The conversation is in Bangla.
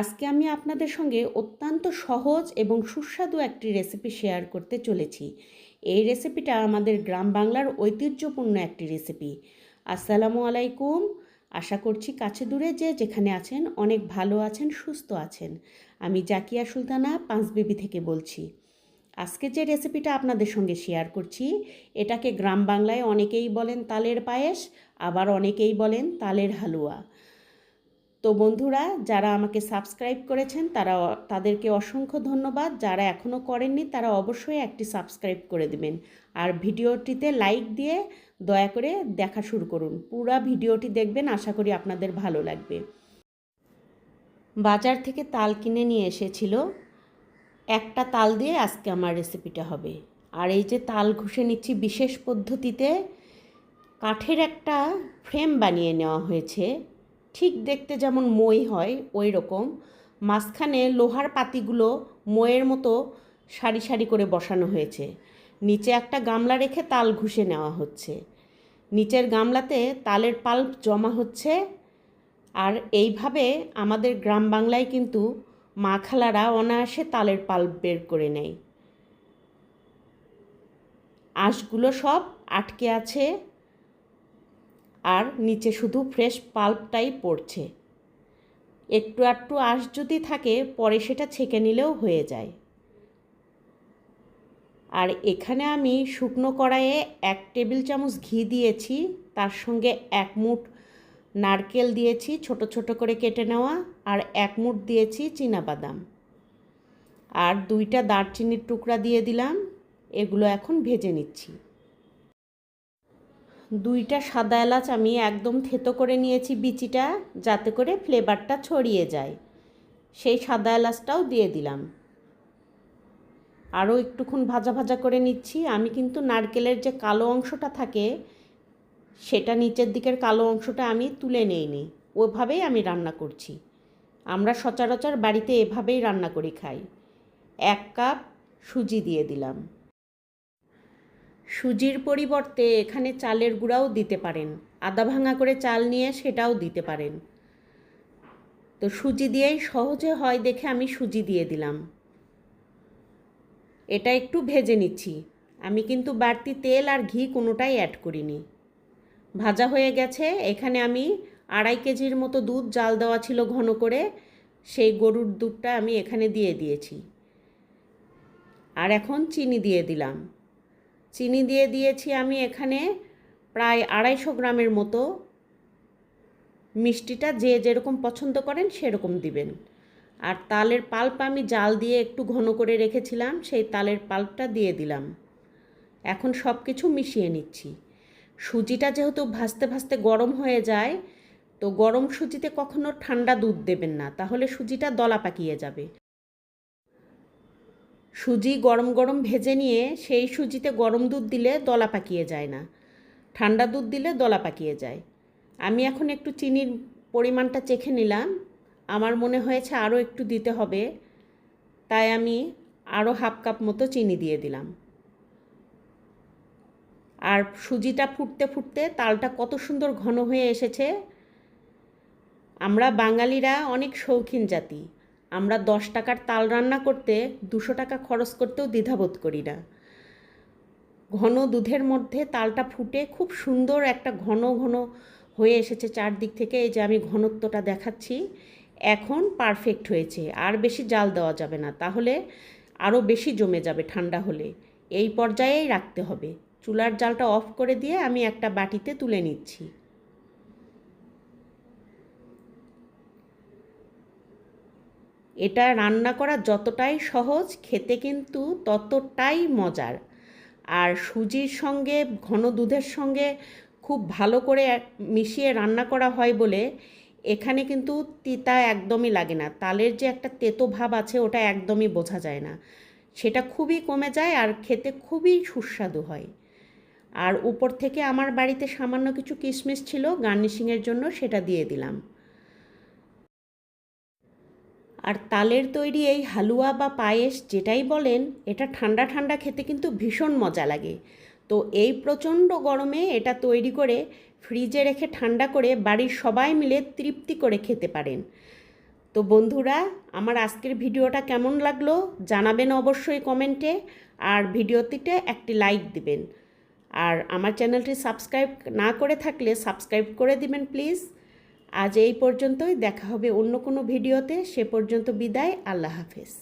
আজকে আমি আপনাদের সঙ্গে অত্যন্ত সহজ এবং সুস্বাদু একটি রেসিপি শেয়ার করতে চলেছি। এই রেসিপিটা আমাদের গ্রাম বাংলার ঐতিহ্যপূর্ণ একটি রেসিপি আসসালামু আলাইকুম। আশা করছি কাছে দূরে যে যেখানে আছেন অনেক ভালো আছেন, সুস্থ আছেন। আমি জাকিয়া সুলতানা, পাঁচবিবি থেকে বলছি। আজকে যে রেসিপিটা আপনাদের সঙ্গে শেয়ার করছি, এটাকে গ্রাম বাংলায় অনেকেই বলেন তালের পায়েস, আবার অনেকেই বলেন তালের হালুয়া। তো বন্ধুরা, যারা আমাকে সাবস্ক্রাইব করেছেন, তারা তাদেরকে অসংখ্য ধন্যবাদ। যারা এখনও করেননি, তারা অবশ্যই একটি সাবস্ক্রাইব করে দেবেন। আর ভিডিওটিতে লাইক দিয়ে দয়া করে দেখা শুরু করুন। পুরা ভিডিওটি দেখবেন, আশা করি আপনাদের ভালো লাগবে। বাজার থেকে তাল কিনে নিয়ে এসেছিল। একটা তাল দিয়ে আজকে আমার রেসিপিটা হবে। আর এই যে তাল ঘষে নিচ্ছি, বিশেষ পদ্ধতিতে কাঠের একটা ফ্রেম বানিয়ে নেওয়া হয়েছে। ঠিক দেখতে যেমন মই হয়, ওই রকম। মাঝখানে লোহার পাতিগুলো ময়ের মতো সারি সারি করে বসানো হয়েছে। নিচে একটা গামলা রেখে তাল ঘুষে নেওয়া হচ্ছে। নিচের গামলাতে তালের পাল্প জমা হচ্ছে। আর এইভাবে আমাদের গ্রাম বাংলায় কিন্তু মা খালারা অনায়াসে তালের পাল্প বের করে নেয়। আঁশগুলো সব আটকে আছে। আর নিচে শুধু ফ্রেশ পাল্পটাই পড়ছে। একটু একটু আঁশ যদি থাকে, পরে সেটা ছেঁকে নিলেও হয়ে যায়। আর এখানে আমি শুকনো কড়াইয়ে এক টেবিল চামচ ঘি দিয়েছি, তার সঙ্গে এক মুঠ নারকেল দিয়েছি, ছোট ছোট করে কেটে নেওয়া, আর এক মুঠ দিয়েছি বাদাম আর দুইটা দারচিনির টুকরা দিয়ে দিলাম, এগুলো এখন ভেজে নিচ্ছি। দুইটা সাদা এলাচ আমি একদম থেতো করে নিয়েছি বিচিটা, যাতে করে ফ্লেভারটা ছড়িয়ে যায়। সেই সাদা এলাচটাও দিয়ে দিলাম। আরও একটুক্ষণ ভাজা ভাজা করে নিচ্ছি। আমি কিন্তু নারকেলের যে কালো অংশটা থাকে, সেটা নিচের দিকের কালো অংশটা আমি তুলে নেইনি। ওভাবেই আমি রান্না করছি। আমরা সচরাচর বাড়িতে এভাবেই রান্না করি খাই। এক কাপ সুজি দিয়ে দিলাম। সুজির পরিবর্তে এখানে চালের গুঁড়াও দিতে পারেন। আদা ভাঙা করে চাল নিয়ে সেটাও দিতে পারেন। তো সুজি দিয়েই সহজে হয় দেখে আমি সুজি দিয়ে দিলাম। এটা একটু ভেজে নিচ্ছি। আমি কিন্তু বাড়তি তেল আর ঘি কোনোটাই অ্যাড করিনি। ভাজা হয়ে গেছে। এখানে আমি আড়াই কেজির মতো দুধ, জাল দেওয়া ছিল ঘন করে। সেই গরুর দুধটা আমি এখানে দিয়ে দিয়েছি। আর এখন চিনি দিয়ে দিলাম। চিনি দিয়ে দিয়েছি আমি এখানে প্রায় আড়াইশো গ্রামের মতো। মিষ্টিটা যে যেরকম পছন্দ করেন সেরকম দিবেন। আর তালের পাল্প আমি জাল দিয়ে একটু ঘন করে রেখেছিলাম, সেই তালের পাল্পটা দিয়ে দিলাম। এখন সব কিছু মিশিয়ে নিচ্ছি। সুজিটা যেহেতু ভাজতে ভাজতে গরম হয়ে যায়, তো গরম সুজিতে কখনো ঠান্ডা দুধ দেবেন না, তাহলে সুজিটা দলা পাকিয়ে যাবে। সুজি গরম গরম ভেজে নিয়ে সেই সুজিতে গরম দুধ দিলে দলা পাকিয়ে যায় না। ঠান্ডা দুধ দিলে দলা পাকিয়ে যায়। আমি এখন একটু চিনির পরিমাণটা চেখে নিলাম। আমার মনে হয়েছে আরও একটু দিতে হবে। তাই আমি আরও হাফ কাপ মতো চিনি দিয়ে দিলাম। আর সুজিটা ফুটতে ফুটতে তালটা কত সুন্দর ঘন হয়ে এসেছে। আমরা বাঙালিরা অনেক শৌখিন জাতি। আমরা দশ টাকার তাল রান্না করতে দুশো টাকা খরচ করতেও দ্বিধাবোধ করি না। ঘন দুধের মধ্যে তালটা ফুটে খুব সুন্দর একটা ঘন ঘন হয়ে এসেছে চারদিক থেকে। এই যে আমি ঘনত্বটা দেখাচ্ছি, এখন পারফেক্ট হয়েছে। আর বেশি জাল দেওয়া যাবে না, তাহলে আরও বেশি জমে যাবে ঠান্ডা হলে। এই পর্যায়েই রাখতে হবে। চুলার জালটা অফ করে দিয়ে আমি একটা বাটিতে তুলে নিচ্ছি। এটা রান্না করা যতটাই সহজ, খেতে কিন্তু ততটাই মজার। আর সুজির সঙ্গে, ঘন দুধের সঙ্গে খুব ভালো করে মিশিয়ে রান্না করা হয় বলে এখানে কিন্তু তিতা একদমই লাগে না। তালের যে একটা তেতো ভাব আছে, ওটা একদমই বোঝা যায় না। সেটা খুবই কমে যায় আর খেতে খুবই সুস্বাদু হয়। আর উপর থেকে আমার বাড়িতে সামান্য কিছু কিশমিশ ছিল, গার্নিশিংয়ের জন্য সেটা দিয়ে দিলাম। আর তালের তৈরি এই হালুয়া বা পায়েস যেটাই বলেন, এটা ঠান্ডা ঠান্ডা খেতে কিন্তু ভীষণ মজা লাগে। তো এই প্রচণ্ড গরমে এটা তৈরি করে ফ্রিজে রেখে ঠান্ডা করে বাড়ির সবাই মিলে তৃপ্তি করে খেতে পারেন। তো বন্ধুরা, আমার আজকের ভিডিওটা কেমন লাগল জানাবেন অবশ্যই কমেন্টে আর ভিডিওটিতে একটি লাইক দিবেন। আর আমার চ্যানেলটি সাবস্ক্রাইব না করে থাকলে সাবস্ক্রাইব করে দিবেন প্লিজ। আজ এই পর্যন্তই দেখা হবে অন্য কোনো ভিডিওতে। সে পর্যন্ত বিদায় আল্লাহ হাফেজ।